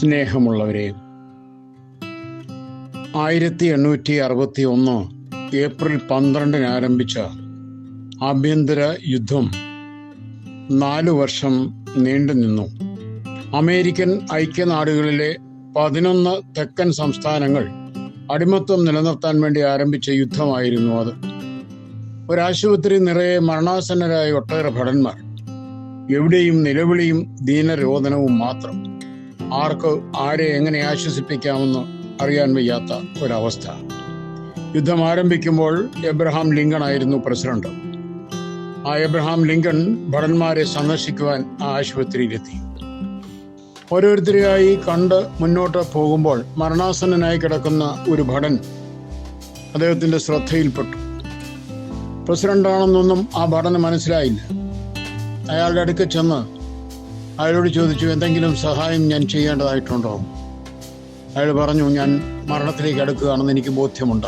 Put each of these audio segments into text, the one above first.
സ്നേഹമുള്ളവരെ ആയിരത്തി എണ്ണൂറ്റി അറുപത്തി ഒന്ന് ഏപ്രിൽ പന്ത്രണ്ടിന് ആരംഭിച്ച ആഭ്യന്തര യുദ്ധം നാലു വർഷം നീണ്ടുനിന്നു അമേരിക്കൻ ഐക്യനാടുകളിലെ പതിനൊന്ന് തെക്കൻ സംസ്ഥാനങ്ങൾ അടിമത്വം നിലനിർത്താൻ വേണ്ടി ആരംഭിച്ച യുദ്ധമായിരുന്നു അത്. ഒരാശുപത്രി നിറയെ മരണാസന്നരായ ഒട്ടേറെ ഭടന്മാർ. എവിടെയും നിലവിളിയും ദീനരോധനവും മാത്രം. ആർക്ക് ആരെ എങ്ങനെ ആശ്വസിപ്പിക്കാമെന്ന് അറിയാൻ വയ്യാത്ത ഒരവസ്ഥ. യുദ്ധം ആരംഭിക്കുമ്പോൾ എബ്രഹാം ലിങ്കൺ ആയിരുന്നു പ്രസിഡന്റ്. ആ എബ്രഹാം ലിങ്കൺ ഭടന്മാരെ സന്ദർശിക്കുവാൻ ആ ആശുപത്രിയിലെത്തി. ഓരോരുത്തരെയായി കണ്ട് മുന്നോട്ട് പോകുമ്പോൾ മരണാസന്നനായി കിടക്കുന്ന ഒരു ഭടൻ അദ്ദേഹത്തിന്റെ ശ്രദ്ധയിൽപ്പെട്ടു. പ്രസിഡന്റാണെന്നൊന്നും ആ ഭടന് മനസ്സിലായില്ല. അയാളുടെ അടുക്ക ചെന്ന് അയാളോട് ചോദിച്ചു എന്തെങ്കിലും സഹായം ഞാൻ ചെയ്യേണ്ടതായിട്ടുണ്ടോ? അയാൾ പറഞ്ഞു ഞാൻ മരണത്തിലേക്ക് അടുക്കുകയാണെന്ന് എനിക്ക് ബോധ്യമുണ്ട്.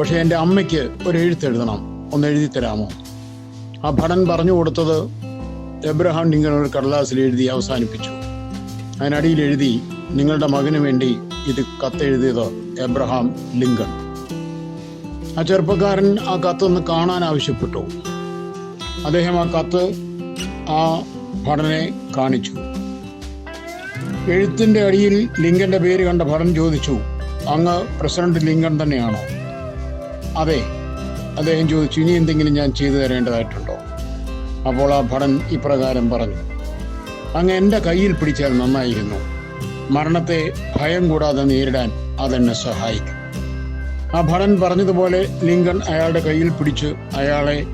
പക്ഷേ എന്റെ അമ്മയ്ക്ക് ഒരു എഴുത്തെഴുതണം ഒന്ന് എഴുതി തരാമോ? ആ ഭടൻ പറഞ്ഞു കൊടുത്തത് എബ്രഹാം ലിങ്കൺ ഒരു കടലാസിൽ എഴുതി അവസാനിപ്പിച്ചു. അതിനടിയിൽ എഴുതി നിങ്ങളുടെ മകന് വേണ്ടി ഇത് കത്തെഴുതിയത് എബ്രഹാം ലിങ്കൺ. ആ ചെറുപ്പക്കാരൻ ആ കത്തൊന്ന് കാണാൻ ആവശ്യപ്പെട്ടു. അദ്ദേഹം ആ കത്ത് ആ ഭടനെ കാണിച്ചു. എഴുത്തിന്റെ അടിയിൽ ലിങ്കന്റെ പേര് കണ്ട ഭടൻ ചോദിച്ചു അങ്ങ് പ്രസിഡന്റ് ലിങ്കൺ തന്നെയാണോ? അതെ അദ്ദേഹം ചോദിച്ചു ഇനി എന്തെങ്കിലും ഞാൻ ചെയ്തു തരേണ്ടതായിട്ടുണ്ടോ? അപ്പോൾ ആ ഭടൻ ഇപ്രകാരം പറഞ്ഞു അങ്ങ് എന്റെ കയ്യിൽ പിടിച്ചാൽ നന്നായിരുന്നു. മരണത്തെ ഭയം കൂടാതെ നേരിടാൻ അതെന്നെ സഹായിക്കും. ആ ഭടൻ പറഞ്ഞതുപോലെ ലിങ്കൺ അയാളുടെ കയ്യിൽ പിടിച്ച് അയാളെ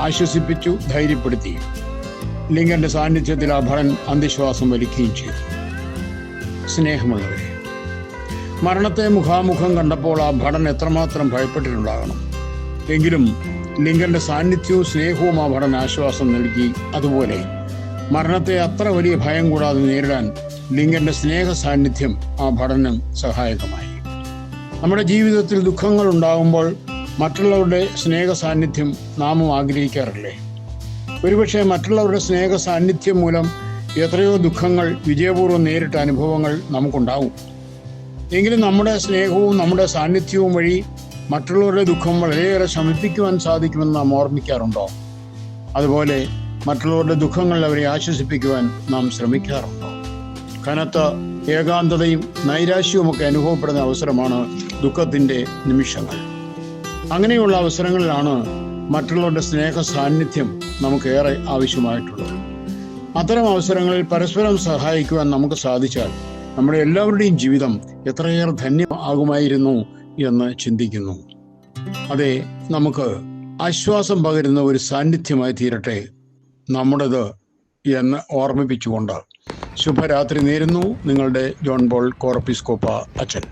ആശ്വസിപ്പിച്ചു ധൈര്യപ്പെടുത്തി. ലിങ്കന്റെ സാന്നിധ്യത്തിൽ ആ ഭരൻ അന്ത്യശ്വാസം വലിക്കുകയും ചെയ്തു. സ്നേഹമുള്ളവരെ മരണത്തെ മുഖാമുഖം കണ്ടപ്പോൾ ആ ഭടൻ എത്രമാത്രം ഭയപ്പെട്ടിട്ടുണ്ടാകണം? എങ്കിലും ലിംഗന്റെ സാന്നിധ്യവും സ്നേഹവും ആ ഭടൻ ആശ്വാസം നൽകി. അതുപോലെ മരണത്തെ അത്ര വലിയ ഭയം കൂടാതെ നേരിടാൻ ലിംഗന്റെ സ്നേഹ സാന്നിധ്യം ആ ഭടനം സഹായകമായി. നമ്മുടെ ജീവിതത്തിൽ ദുഃഖങ്ങൾ ഉണ്ടാകുമ്പോൾ മറ്റുള്ളവരുടെ സ്നേഹ സാന്നിധ്യം നാമും ആഗ്രഹിക്കാറില്ലേ? ഒരുപക്ഷെ മറ്റുള്ളവരുടെ സ്നേഹ സാന്നിധ്യം മൂലം എത്രയോ ദുഃഖങ്ങൾ വിജയപൂർവം നേരിട്ട അനുഭവങ്ങൾ നമുക്കുണ്ടാവും. എങ്കിലും നമ്മുടെ സ്നേഹവും നമ്മുടെ സാന്നിധ്യവും വഴി മറ്റുള്ളവരുടെ ദുഃഖം വളരെയേറെ ശമിപ്പിക്കുവാൻ സാധിക്കുമെന്ന് നാം ഓർമ്മിക്കാറുണ്ടോ? അതുപോലെ മറ്റുള്ളവരുടെ ദുഃഖങ്ങൾ അവരെ ആശ്വസിപ്പിക്കുവാൻ നാം ശ്രമിക്കാറുണ്ടോ? കനത്ത ഏകാന്തതയും നൈരാശ്യവുമൊക്കെ അനുഭവപ്പെടുന്ന അവസരമാണ് ദുഃഖത്തിന്റെ നിമിഷങ്ങൾ. അങ്ങനെയുള്ള അവസരങ്ങളിലാണ് മറ്റുള്ളവരുടെ സ്നേഹ സാന്നിധ്യം നമുക്കേറെ ആവശ്യമായിട്ടുള്ളത്. അത്തരം അവസരങ്ങളിൽ പരസ്പരം സഹായിക്കുവാൻ നമുക്ക് സാധിച്ചാൽ നമ്മുടെ എല്ലാവരുടെയും ജീവിതം എത്രയേറെ ധന്യമാകുമായിരുന്നു എന്ന് ചിന്തിക്കുന്നു. അതെ നമുക്ക് ആശ്വാസം പകരുന്ന ഒരു സാന്നിധ്യമായി തീരട്ടെ. നമ്മുടേത് എന്ന് ഓർമ്മിപ്പിച്ചുകൊണ്ട് ശുഭരാത്രി നേരുന്നു. നിങ്ങളുടെ ജോൺ ബോൾ കോർപ്പിസ്കോപ്പ അച്ഛൻ.